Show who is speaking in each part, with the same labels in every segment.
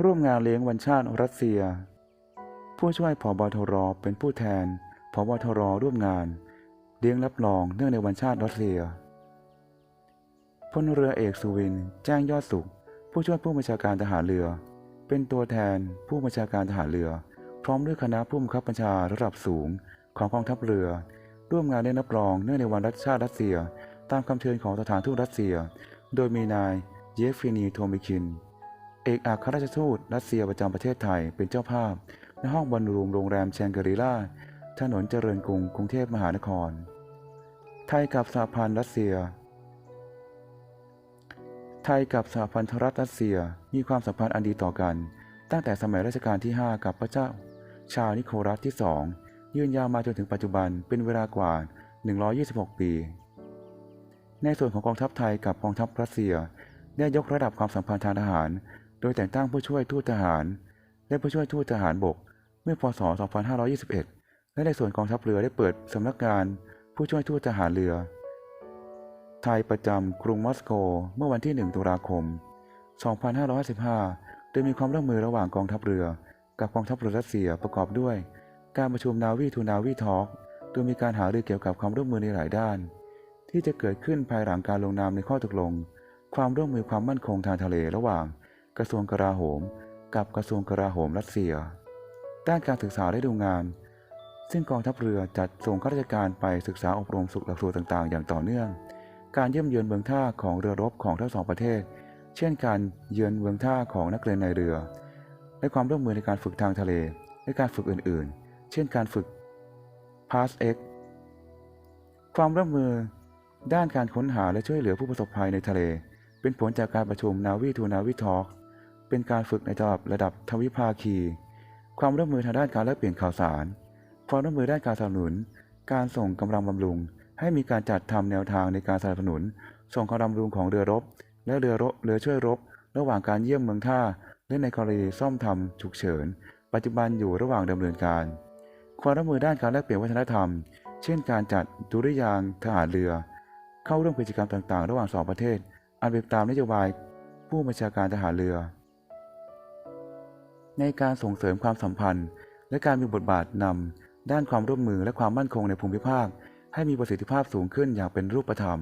Speaker 1: ร่วมงานเลี้ยงวันชาติรัสเซีย ผู้ช่วยผบทรเป็นผู้แทนผบทรร่วมงาน เลี้ยงรับรองเนื่องในวันชาติรัสเซียพลเรือเอกสุวินแจ้งยอดสุข ผู้ช่วยผู้บัญชาการทหารเรือ เป็นตัวแทนผู้บัญชาการทหารเรือ พร้อมด้วยคณะผู้บังคับบัญชาระดับสูงของกองทัพเรือ ร่วมงานเลี้ยงรับรองเนื่องในวันรัฐชาติรัสเซีย ตามคำเชิญของสถานทูตรัสเซีย โดยมีนายเยฟฟินีโทมิคิน เอกอัครราชทูตรัสเซียประจำประเทศไทยเป็นเจ้าภาพในห้องบอลรูมโรงแรมแชงกรีล่าถนนเจริญกรุงกรุงเทพมหานคร ไทยกับสหพันธ์รัสเซีย ไทยกับสหพันธรัฐรัสเซียมีความสัมพันธ์อันดีต่อกัน ตั้งแต่สมัยรัชกาลที่ 5 กับพระเจ้า ชาวนิโคลัสที่ 2 ยืนยาวมาจนถึงปัจจุบันเป็นเวลากว่า 126 ปี ในส่วนของกองทัพไทยกับกองทัพรัสเซียได้ยกระดับความสัมพันธ์ทางทหาร โดยแต่งตั้งผู้ช่วยทูตทหาร และผู้ช่วยทูตทหารบก เมื่อพศ 2521 และในส่วนกองทัพเรือได้เปิดสำนักงานผู้ช่วยทูตทหารเรือ ไทยประจำกรุงมอสโก เมื่อวันที่ 1 ตุลาคม 2555 โดยมีความร่วมมือระหว่างกองทัพเรือ กับกองทัพเรือรัสเซียประกอบด้วย การประชุมนาวีทูนาวีทอล์กโดยมีการหารือเกี่ยวกับความร่วมมือในหลายด้าน ที่จะเกิดขึ้นภายหลังการลงนามในข้อตกลง ความร่วมมือความมั่นคงทางทะเลระหว่าง กระทรวงกลาโหม กับกระทรวงกลาโหมรัสเซีย ด้านการศึกษาและดูงาน ซึ่งกองทัพเรือจัดส่งข้าราชการไปศึกษาอบรมสุขหลักสูตรต่างๆ อย่างต่อเนื่อง การเยี่ยมเยือนเมืองท่าของเรือรบของทั้งสองประเทศ เช่นการเยือนเมืองท่าของนักเรียนในเรือ และความร่วมมือในการฝึกทางทะเล และการฝึกอื่นๆ เช่นการฝึก PASS X ความร่วมมือด้านการค้นหาและช่วยเหลือผู้ประสบภัยในทะเล เป็นผลจากการประชุมนาวีทูนาวีทอล์ก เป็นการฝึกในระดับระดับทวิภาคี ความร่วมมือทางด้านการแลกเปลี่ยนข่าวสาร ความร่วมมือด้านการสนับสนุน การส่งกำลังบำรุง ให้มีการจัดทำแนวทางในการสนับสนุน ส่งกำลังบำรุงของเรือรบ และเรือรบเรือช่วยรบ ระหว่างการเยี่ยมเมืองท่า และในกรณีซ่อมทำฉุกเฉิน ปัจจุบันอยู่ระหว่างดำเนินการ ความร่วมมือด้านการแลกเปลี่ยนวัฒนธรรม เช่น การจัดดุริยางทหารเรือ เข้าร่วมกิจกรรมต่างๆ ระหว่างสองประเทศ อันเป็นตามนโยบายผู้บัญชาการทหารเรือ ในการส่งเสริมความสัมพันธ์ และการมีบทบาทนำด้านความร่วมมือและความมั่นคงในภูมิภาค ให้มีประสิทธิภาพสูงขึ้นอย่างเป็นรูปธรรม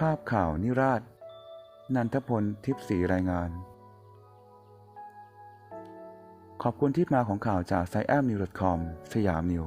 Speaker 1: ภาพข่าวนิราช นันทพลทิพย์ศรีรายงาน ขอบคุณที่มาของข่าวจากไซแอมนิว .com สยามนิว